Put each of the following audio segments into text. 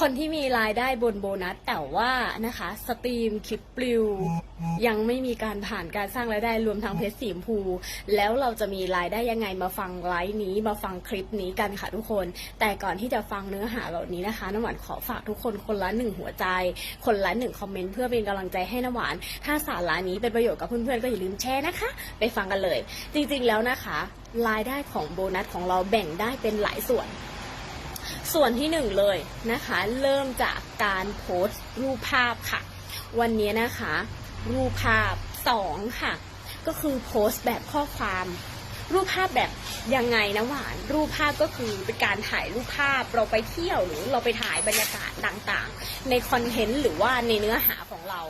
คนที่มีรายได้บนโบนัส แต่ว่านะคะสตรีมคลิปปลิว ยังไม่มีการผ่านการสร้างรายได้รวมทั้งเพจสีชมพู แล้วเราจะมีรายได้ยังไงมาฟังไลฟ์นี้มาฟังคลิปนี้กันค่ะทุกคน แต่ก่อนที่จะฟังเนื้อหาเหล่านี้นะคะน้ำหวานขอฝากทุกคนคนละหนึ่งหัวใจ คนละหนึ่งคอมเมนต์เพื่อเป็นกำลังใจให้น้ำหวาน ถ้าสาระนี้เป็นประโยชน์กับเพื่อนๆก็อย่าลืมแชร์นะคะ ไปฟังกันเลย จริงๆแล้วนะคะ รายได้ของโบนัสของเราแบ่งได้เป็นหลายส่วน ส่วนที่หนึ่งเลยนะคะ เริ่มจากการโพสต์รูปภาพค่ะ วันนี้นะคะ รูปภาพสองค่ะ ก็คือโพสต์แบบข้อความรูปภาพแบบยังไงนะหวาน รูปภาพก็คือเป็นการถ่ายรูปภาพเราไปเที่ยวหรือเราไปถ่ายบรรยากาศต่างๆ ในคอนเทนต์หรือว่าในเนื้อหาของเรา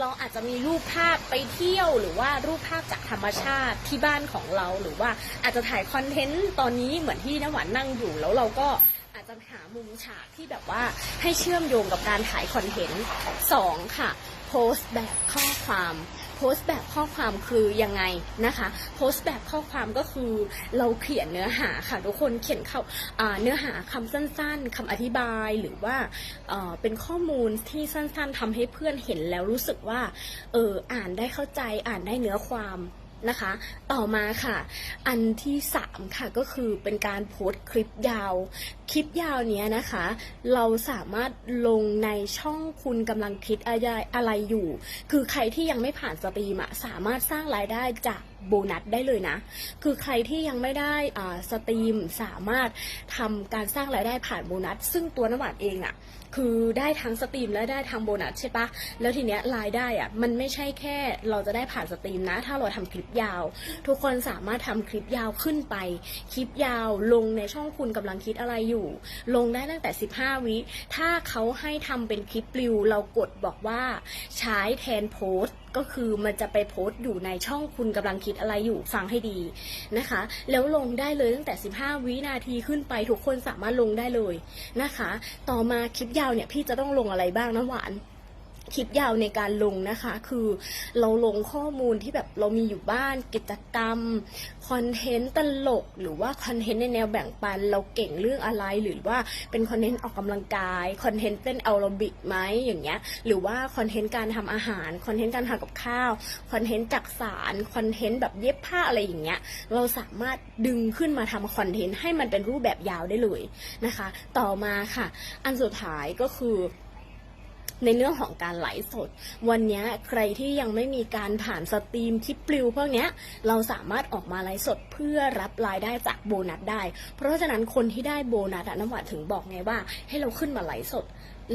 เราอาจจะมีรูปภาพไปเที่ยวหรือว่ารูปภาพจากธรรมชาติที่บ้านของเรา หรือว่าอาจจะถ่ายคอนเทนต์ตอนนี้เหมือนที่น้ำหวานนั่งอยู่แล้วเราก็ จะหามุมฉากที่แบบว่าให้เชื่อมโยงกับการถ่ายคอนเทนต์สองค่ะโพสต์แบบข้อความโพสต์แบบข้อความคือยังไงนะคะ โพสต์แบบข้อความก็คือเราเขียนเนื้อหาค่ะทุกคนเขียนเข้าเนื้อหาคำสั้นๆคำอธิบายหรือว่าเป็นข้อมูลที่สั้นๆทำให้เพื่อนเห็นแล้วรู้สึกว่าเอออ่านได้เข้าใจอ่านได้เนื้อความ นะคะ ต่อมาค่ะ อันที่สามค่ะก็คือเป็นการโพสต์คลิปยาว คลิปยาวเนี้ยนะคะ เราสามารถลงในช่องคุณกำลังคิดอะไรอะไรอยู่ คือใครที่ยังไม่ผ่านสตรีมอะสามารถสร้างรายได้จากโบนัสได้เลยนะ คือใครที่ยังไม่ได้สตรีมสามารถทำการสร้างรายได้ผ่านโบนัส ซึ่งตัวน้ำหวานเองอะคือได้ทั้งสตรีมและได้ทั้งโบนัสใช่ปะแล้วทีเนี้ยรายได้อะมันไม่ใช่แค่เราจะได้ผ่านสตรีมนะ ถ้าเราทำคลิปยาว ทุกคนสามารถทำคลิปยาวขึ้นไป คลิปยาวลงในช่องคุณกำลังคิดอะไรอยู่ ลงได้ตั้งแต่ 15 วิ ถ้าเขาให้ทำเป็นคลิปริวเรากดบอกว่าใช้แทนโพสต ก็คือมันจะไปโพสต์อยู่ในช่องคุณกำลังคิดอะไรอยู่ฟังให้ดีนะคะ แล้วลงได้เลยตั้งแต่ 15 วินาทีขึ้นไปทุกคนสามารถลงได้เลยนะคะ ต่อมาคลิปยาวเนี่ยพี่จะต้องลงอะไรบ้างนะหวาน คลิปยาวในการลงนะคะ คือเราลงข้อมูลที่แบบเรามีอยู่บ้านกิจกรรมคอนเทนต์ตลก หรือว่าคอนเทนต์ในแนวแบ่งปัน เราเก่งเรื่องอะไรหรือว่าเป็นคอนเทนต์ออกกำลังกายคอนเทนต์เต้นแอโรบิกไหมอย่างเงี้ยหรือว่าคอนเทนต์การทำอาหารคอนเทนต์การทำกับข้าวคอนเทนต์จักสารคอนเทนต์แบบเย็บผ้าอะไรอย่างเงี้ยเราสามารถดึงขึ้นมาทำคอนเทนต์ให้มันเป็นรูปแบบยาวได้เลยนะคะ ต่อมาค่ะ อันสุดท้ายก็คือ ในเรื่องของการไหลสด วันนี้ใครที่ยังไม่มีการผ่านสตรีมคลิปปลิวพวกนี้เราสามารถออกมาไลฟ์สดเพื่อรับรายได้จากโบนัสได้ เพราะฉะนั้นคนที่ได้โบนัสอะน้ำหวานถึงบอกไงว่า ให้เราขึ้นมาไลฟ์สด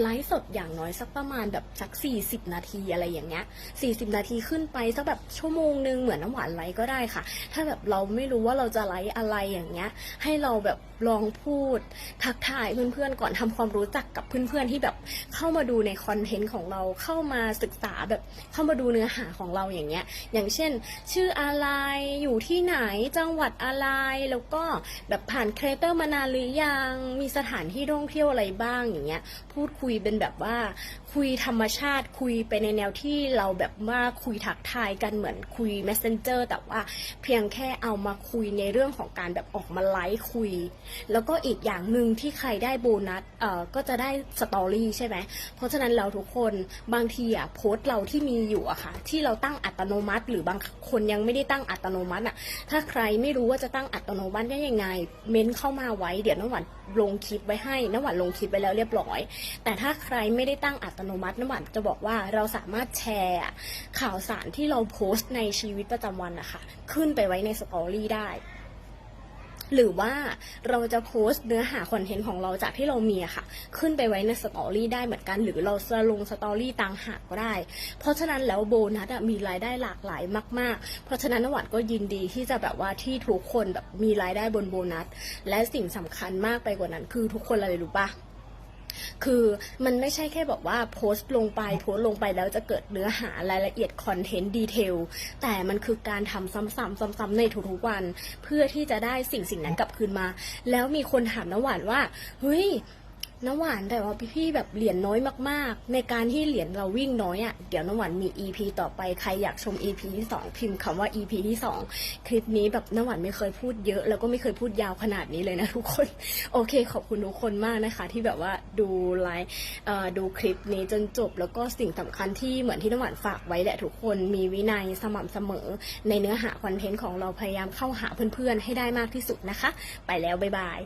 ไลฟ์สดอย่างน้อยสักประมาณแบบสัก 40 นาทีอะไรอย่างเงี้ย 40 นาทีขึ้นไปสักแบบชั่วโมงนึงเหมือนน้ำหวานไลฟ์ก็ได้ค่ะ ถ้าแบบเราไม่รู้ว่าเราจะไลฟ์อะไรอย่างเงี้ย ให้เราแบบลองพูด ทักทายเพื่อนๆก่อนทำความรู้จักกับเพื่อนๆที่แบบเข้ามาดูในคอนเทนต์ของเราเข้ามาศึกษาแบบเข้ามาดูเนื้อหาของเราอย่างเงี้ย อย่างเช่น ชื่ออะไรอยู่ที่ไหนจังหวัดอะไรแล้วก็แบบผ่านครีเอเตอร์มานานหรือยังมีสถานที่ท่องเที่ยวอะไรบ้างอย่างเงี้ยพูดคุยุยเป็นแบบว่า คุยธรรมชาติคุยไปในแนวที่เราแบบว่าคุยทักทายกันเหมือนคุย messenger แต่ว่าเพียงแค่เอามาคุยในเรื่องของการแบบออกมาไลฟ์คุย แล้วก็อีกอย่างหนึ่งที่ใครได้โบนัสเอ่อก็จะได้สตอรี่ใช่ไหมเพราะฉะนั้นเราทุกคนบางทีอะโพสต์เราที่มีอยู่อะค่ะ ที่เราตั้งอัตโนมัติ หรือบางคนยังไม่ได้ตั้งอัตโนมัติอะถ้าใครไม่รู้ว่าจะตั้งอัตโนมัติได้ยังไง เม้นเข้ามาไว้เดี๋ยวน้ำหวาน ลงคลิปไว้ให้น้ำหวานลงคลิปไปแล้วเรียบร้อย แต่ถ้าใครไม่ได้ตั้งอัตโนมัติน้ำหวานจะบอกว่าเราสามารถแชร์ข่าวสารที่เราโพสต์ในชีวิตประจำวันนะคะขึ้นไปไว้ในสตอรี่ได้ หรือว่าเราจะโพสต์เนื้อหาคอนเทนต์ของเราจากที่เรามีอะค่ะ ขึ้นไปไว้ในสตอรี่ได้เหมือนกัน หรือเราจะลงสตอรี่ต่างหากก็ได้ เพราะฉะนั้นแล้วโบนัสอะมีรายได้หลากหลายมาก ๆ เพราะฉะนั้นนวัดก็ยินดีที่จะแบบว่าที่ทุกคนแบบมีรายได้บนโบนัส และสิ่งสำคัญมากไปกว่านั้นคือทุกคนอะไรรู้ปะ คือมันไม่ใช่แค่บอกว่าโพสต์ลงไปโพสต์ลงไปแล้วจะเกิดเนื้อหารายละเอียดคอนเทนต์ดีเทลแต่มันคือการทำซ้ำๆซ้ำๆในทุกๆวัน เพื่อที่จะได้สิ่งสิ่งนั้นกลับคืนมา แล้วมีคนถามน้ำหวานว่าเฮ้ย น้ำหวานแต่ว่าพี่ๆแบบเหรียญน้อยมากๆ ในการที่เหรียญเราวิ่งน้อยอะ่ะเดี๋ยวน้ำหวานมี EP ต่อไปใครอยากชม EP ที่ 2 พิมพ์คำว่า EP ที่ 2 คลิปนี้แบบน้ำหวานไม่เคยพูดเยอะ แล้วก็ไม่เคยพูดยาวขนาดนี้เลยนะทุกคน โอเค ขอบคุณทุกคนมากนะคะ ที่แบบว่าดูไลฟ์ดูคลิปนี้จนจบ แล้วก็สิ่งสำคัญที่เหมือนที่น้ำหวานฝากไว้แหละทุกคนมีวินัยสม่ำเสมอ ในเนื้อหาคอนเทนต์ของเราพยายามเข้าหาเพื่อนๆให้ได้มากที่สุดนะคะ ไปแล้วบ๊ายบาย